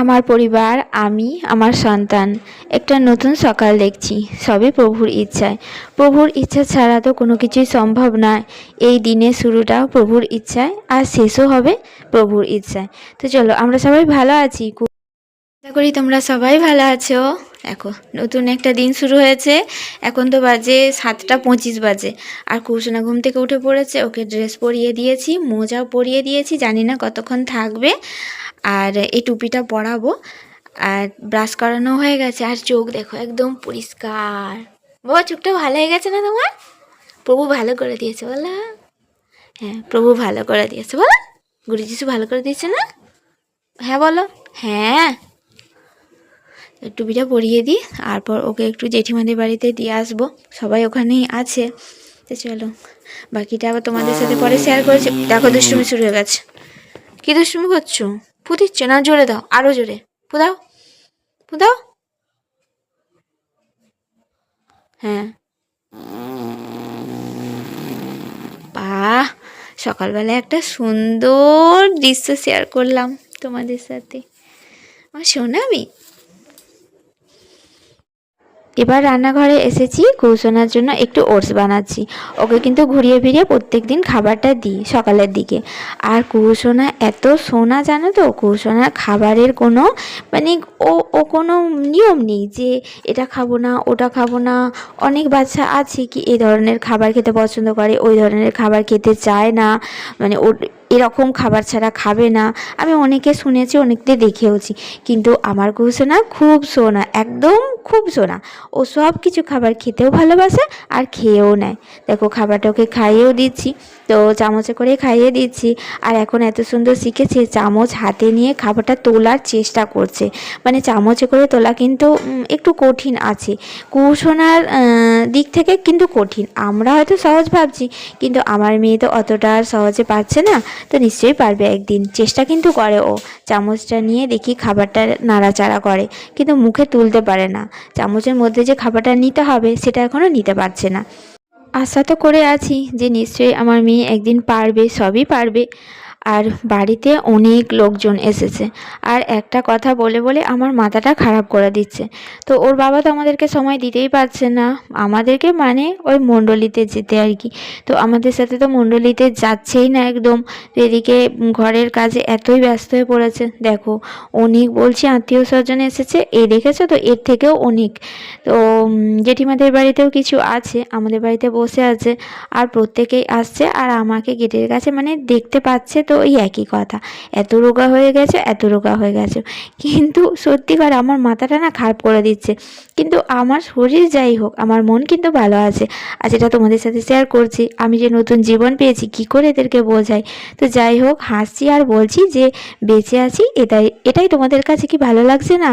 আমার পরিবার, আমি, আমার সন্তান। একটা নতুন সকাল দেখছি, সবই প্রভুর ইচ্ছায়। প্রভুর ইচ্ছা ছাড়া তো কোনো কিছুই সম্ভব নয়। এই দিনের শুরুটাও প্রভুর ইচ্ছায় আর শেষও হবে প্রভুর ইচ্ছায়। তো চলো, আমরা সবাই ভালো আছি। আশা করি তোমরা সবাই ভালো আছো। দেখো, নতুন একটা দিন শুরু হয়েছে। এখন তো বাজে সাতটা পঁচিশ বাজে। আর কুসুনা ঘুম থেকে উঠে পড়েছে, ওকে ড্রেস পরিয়ে দিয়েছি, মোজাও পরিয়ে দিয়েছি, জানি না কতক্ষণ থাকবে। আর এই টুপিটা পরাবো। আর ব্রাশ করানো হয়ে গেছে, আর চোখ দেখো একদম পরিষ্কার। বাবা, চোখটা ভালো হয়ে গেছে না তোমার? প্রভু ভালো করে দিয়েছে, বলো। হ্যাঁ প্রভু ভালো করে দিয়েছে, বলো। গুরু যিশু ভালো করে দিয়েছে না? হ্যাঁ বলো। হ্যাঁ। টুপিটা পরিয়ে দিই, তারপর ওকে একটু জেঠিমাদের বাড়িতে দিয়ে আসব। সবাই ওখানেই আছে। তো চলো, বাকিটা আবার তোমাদের সাথে পরে শেয়ার করেছি। দেখো, দুষ্টুমি শুরু হয়ে গেছে। কী দুষ্টুমি করছ? ফুদিচ্ছ না, জোরে দাও আরও জোরে। ফুদাও ফুদাও হ্যাঁ। বাহ সকালবেলা একটা সুন্দর দৃশ্য শেয়ার করলাম তোমাদের সাথে। আমার সোনামি এবার রান্নাঘরে এসেছি কৌশনার জন্য একটু ওটস বানাচ্ছি। ওকে কিন্তু ঘুরিয়ে ফিরিয়ে প্রত্যেক দিন খাবারটা দিই সকালের দিকে। আর কুসোনা এত সোনা, জানো তো? কুসোনার খাবারের কোনো মানে ও ও কোনো নিয়ম নেই যে এটা খাব না, ওটা খাব না। অনেক বাচ্চা আছে কি এই ধরনের খাবার খেতে পছন্দ করে, ওই ধরনের খাবার খেতে চায় না। মানে ও এরকম খাবার ছাড়া খাবে না। আমি অনেকে শুনেছি, অনেককে দেখেওছি। কিন্তু আমার ঘোষণা খুব সোনা, একদম খুব সোনা। ও সব কিছু খাবার খেতেও ভালোবাসে আর খেয়েও নেয়। দেখো, খাবারটা ওকে খাইয়েও দিচ্ছি। তো চামচে করে খাইয়ে দিচ্ছি। আর এখন এত সুন্দর শিখেছে চামচ হাতে নিয়ে খাবারটা তোলার চেষ্টা করছে। মানে চামচে করে তোলা কিন্তু একটু কঠিন আছে। কুসোনার আহ, দিক থেকে কিন্তু কঠিন। আমরা হয়তো সহজ ভাবছি কিন্তু আমার মেয়ে তো অতটা আর সহজে পাচ্ছে না। তো নিশ্চয়ই পারবে একদিন। চেষ্টা কিন্তু করে ও। চামচটা নিয়ে দেখি খাবারটা নাড়াচাড়া করে। কিন্তু মুখে তুলতে পারে না। চামচের মধ্যে যে খাবারটা নিতে হবে সেটা এখনও নিতে পারছে না। আশা তো করে আছি যে নিশ্চয়ই আমার মেয়ে একদিন পারবে সবই পারবে। আর বাড়িতে অনেক লোকজন এসেছে। আর একটা কথা বলে বলে আমার মাথাটা খারাপ করে দিচ্ছে। তো ওর বাবা তো আমাদেরকে সময় দিতেই পারছে না। আমাদেরকে মানে ওই মণ্ডলিতে যেতে আর কি। তো আমাদের সাথে তো মণ্ডলিতে যাচ্ছেই না একদম। এদিকে ঘরের কাজে এতই ব্যস্ত হয়ে পড়েছে। দেখো, অনেক বলছি আত্মীয় স্বজন এসেছে। এ দেখেছ তো? এর থেকেও অনেক। তো জেঠিমাদের বাড়িতেও কিছু আছে। আমাদের বাড়িতে বসে আছে। আর প্রত্যেকেই আসছে। আর আমাকে গেটের কাছে মানে দেখতে পাচ্ছে তো ওই একই কথা। এত রোগা হয়ে গেছে, এত রোগা হয়ে গেছে। কিন্তু সত্যিকার আমার মাথাটা না খারাপ করে দিচ্ছে। কিন্তু আমার শরীর যাই হোক, আমার মন কিন্তু ভালো আছে। আর যেটা তোমাদের সাথে শেয়ার করছি, আমি যে নতুন জীবন পেয়েছি, কি করে এদেরকে বোঝাই? তো যাই হোক, হাসছি আর বলছি যে বেঁচে আছি, এটাই এটাই তোমাদের কাছে কি ভালো লাগছে না?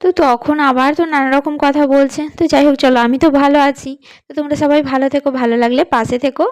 তো তখন আবার তো নানা রকম কথা বলছে। তো যাই হোক, চলো, আমি তো ভালো আছি। তো তোমরা সবাই ভালো থেকো, ভালো লাগলে পাশে থেকো।